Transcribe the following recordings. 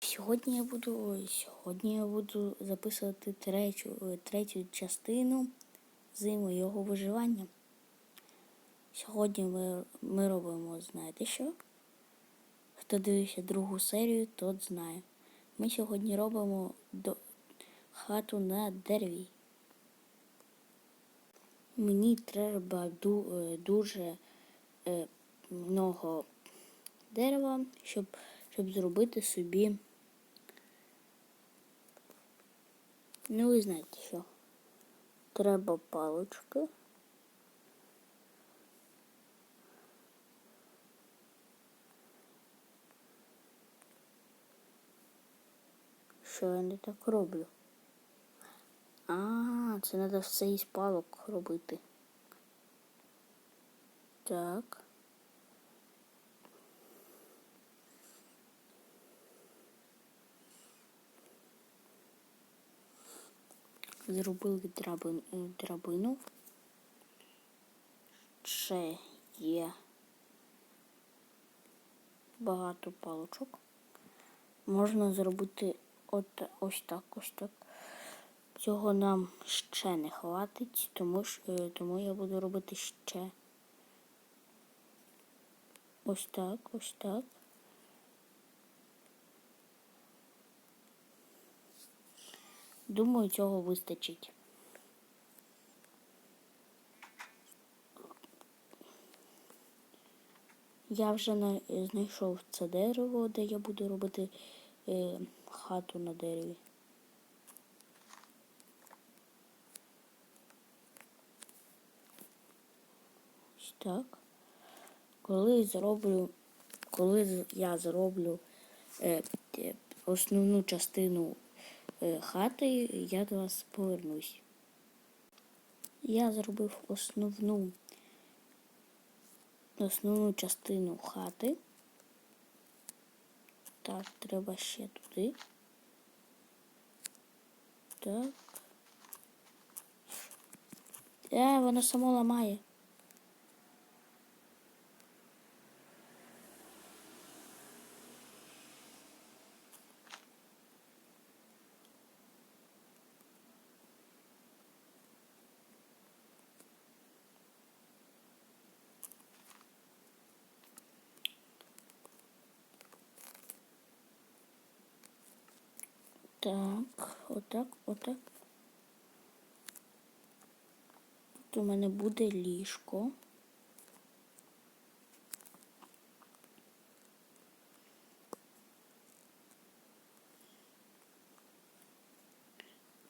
Сьогодні я буду сьогодні я буду записувати третю, е, третю частину зиму його виживання. Сьогодні ми, ми робимо, знаєте що? Хто дивився другу серію, тот знає. Ми сьогодні робимо до, хату на дереві. Мені треба ду, е, дуже е, много дерева, щоб, щоб зробити собі. Ну, ви знаєте що? Треба палочки. Що я не так роблю? А, це треба все із палок робити. Так. Зробили е, драбину. Ще є багато палочок. Можна зробити от ось так, ось так. Цього нам ще не хватить, тому, е, тому я буду робити ще. Ось так, ось так. Думаю, цього вистачить. Я вже на- знайшов це дерево, де я буду робити е, хату на дереві. Ось так. Коли зроблю, коли я зроблю е, е, основну частину хати, я до вас повернусь. Я зробив основну основну частину хати. Так, треба ще туди. Так. Е, воно само ламає. Так, отак, отак. Тут у мене буде ліжко.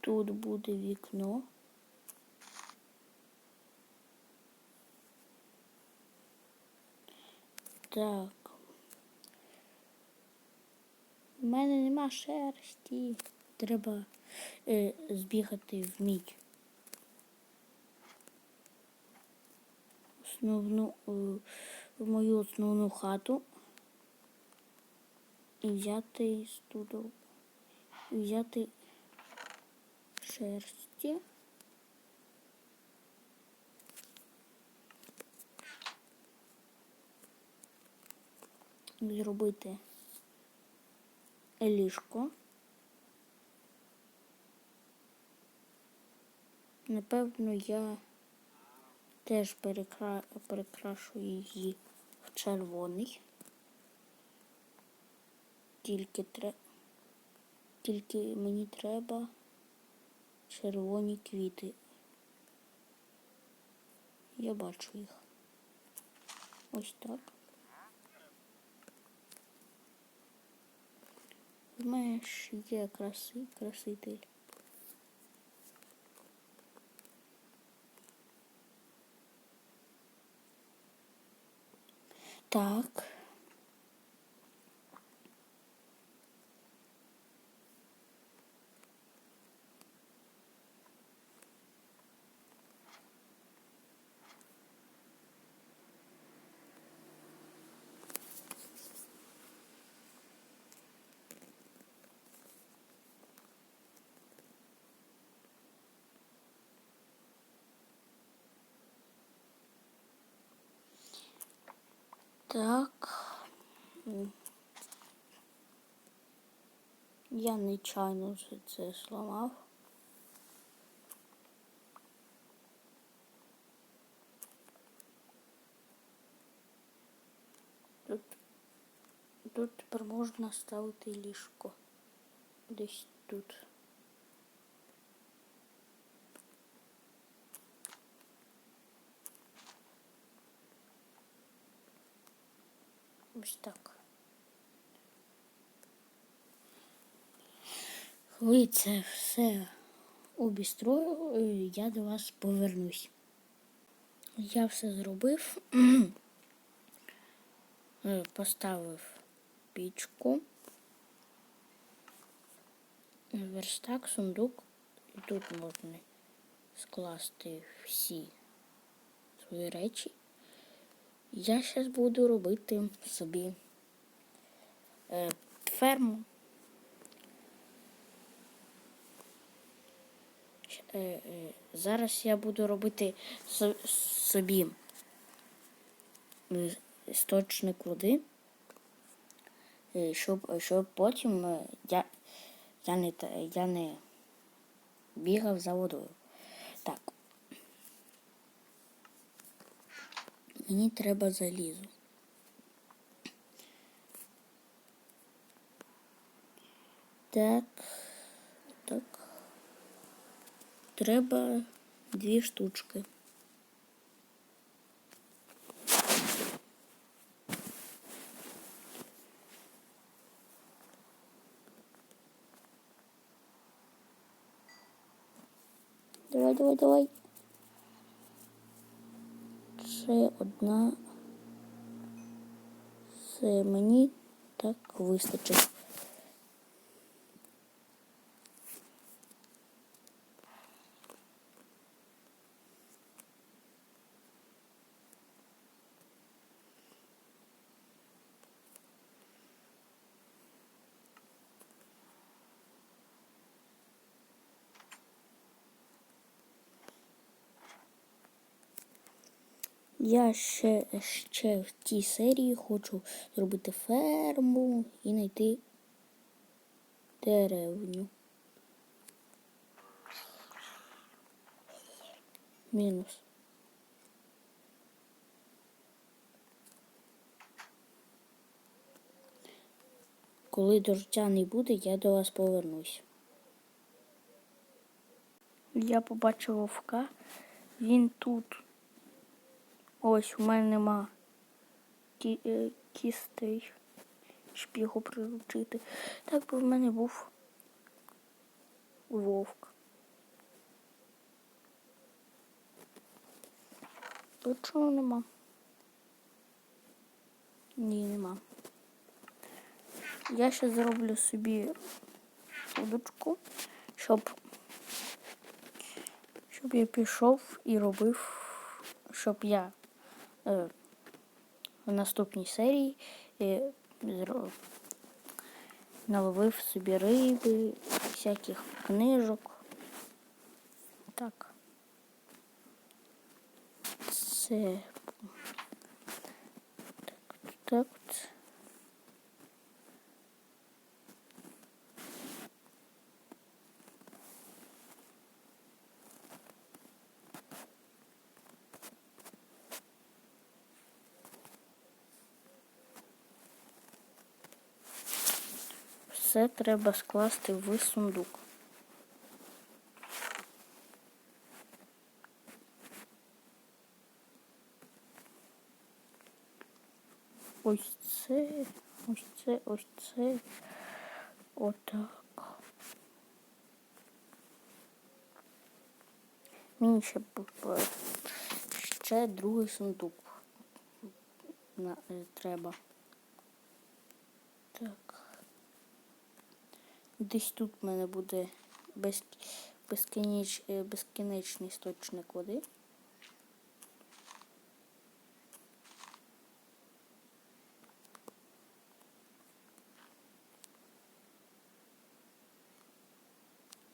Тут буде вікно. Так. У мене нема шерсті. Треба е, збігати в мідь. Основну, е, в мою основну хату і взяти із туду. І взяти шерсті. Зробити ліжко. Напевно, я теж перекра... перекрашу її в червоний. Тільки тре... Тільки мені треба червоні квіти. Я бачу їх. Ось так. Мене є краси, краситель. Так. Так. Я нечайно вже це зламав. Тут, тут тепер можна ставити ліжко. Десь тут. Ось так. Коли це все обістрою, е, я до вас повернусь. Я все зробив, Е, поставив пічку, верстак, сундук, і тут можна скласти всі свої речі. Я зараз буду робити собі е, ферму. Е, е, Зараз я буду робити со- собі істочник води, е, щоб, щоб потім е, я, я, не, я не бігав за водою. Так. Мені треба залізо. Так. Так. Треба дві штучки. Давай, давай, давай. Одна. Це мені так вистачить. Я ще, ще в тій серії хочу зробити ферму і знайти деревню. Мінус. Коли дождя не буде, я до вас повернусь. Я побачив вовка. Він тут. Ось у мене нема кі, е, кістей, щоб його приручити. Так би в мене був вовк. Тут чого нема? Ні, нема. Я ще зроблю собі удочку, щоб, щоб я пішов і робив, щоб я в наступній серії е, зро- наловив собі риби, всяких книжок. Так. Це так, так. Все треба скласти в сундук. Ось це, ось це, ось це. Отак. Мені ще ще другий сундук е, треба. Так. Десь тут в мене буде без, безкінеч, е, безкінечний сточник води.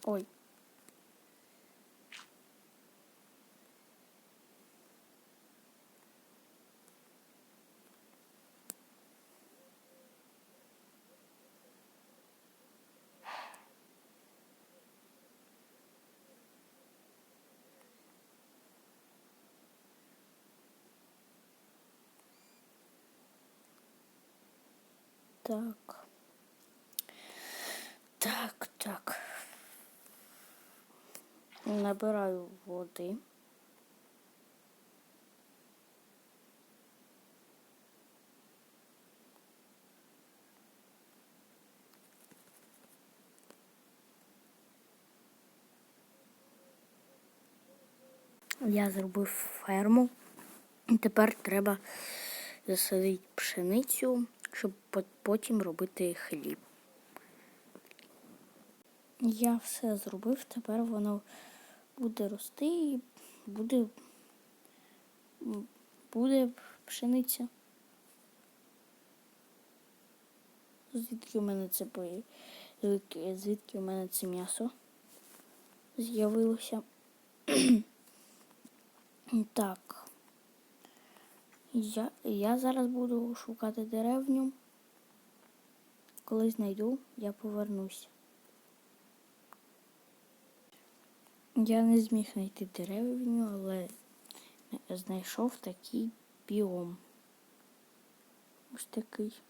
Ой. Так. Так, так. Набираю води. Я зробив ферму. Тепер треба засадити пшеницю, щоб потім робити хліб. Я все зробив, тепер воно буде рости і буде, буде пшениця. Звідки у мене це звідки, звідки у мене це м'ясо з'явилося? Так. Я, я зараз буду шукати деревню. Коли знайду, я повернусь. Я не зміг знайти деревню, але знайшов такий біом. Ось такий.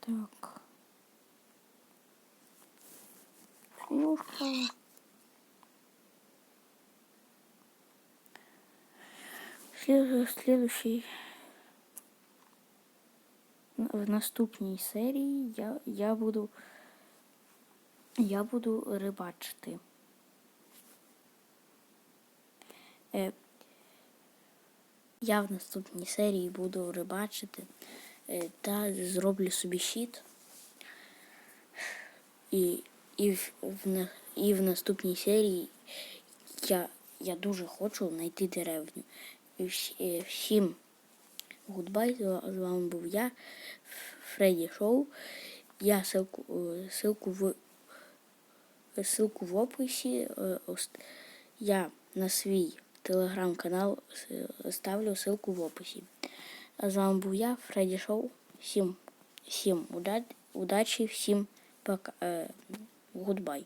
Так. Свинюшка. Следующий в наступній серії я, я буду я буду рибачити. Е, я в наступній серії буду рибачити е, та зроблю собі щит. І, і, в, в, і в наступній серії я, я дуже хочу знайти деревню. І вс- е, всім гудбай, з ва- з вами був я, Фредді Шоу. Я ссылку, е, ссылку в ссылку в описі. е, ост- Я на свій телеграм-канал с- ставлю ссылку в описі. А з вами був я, Фредді Шоу. Всім, всім уда- удачі, всім пока. Е, гудбай.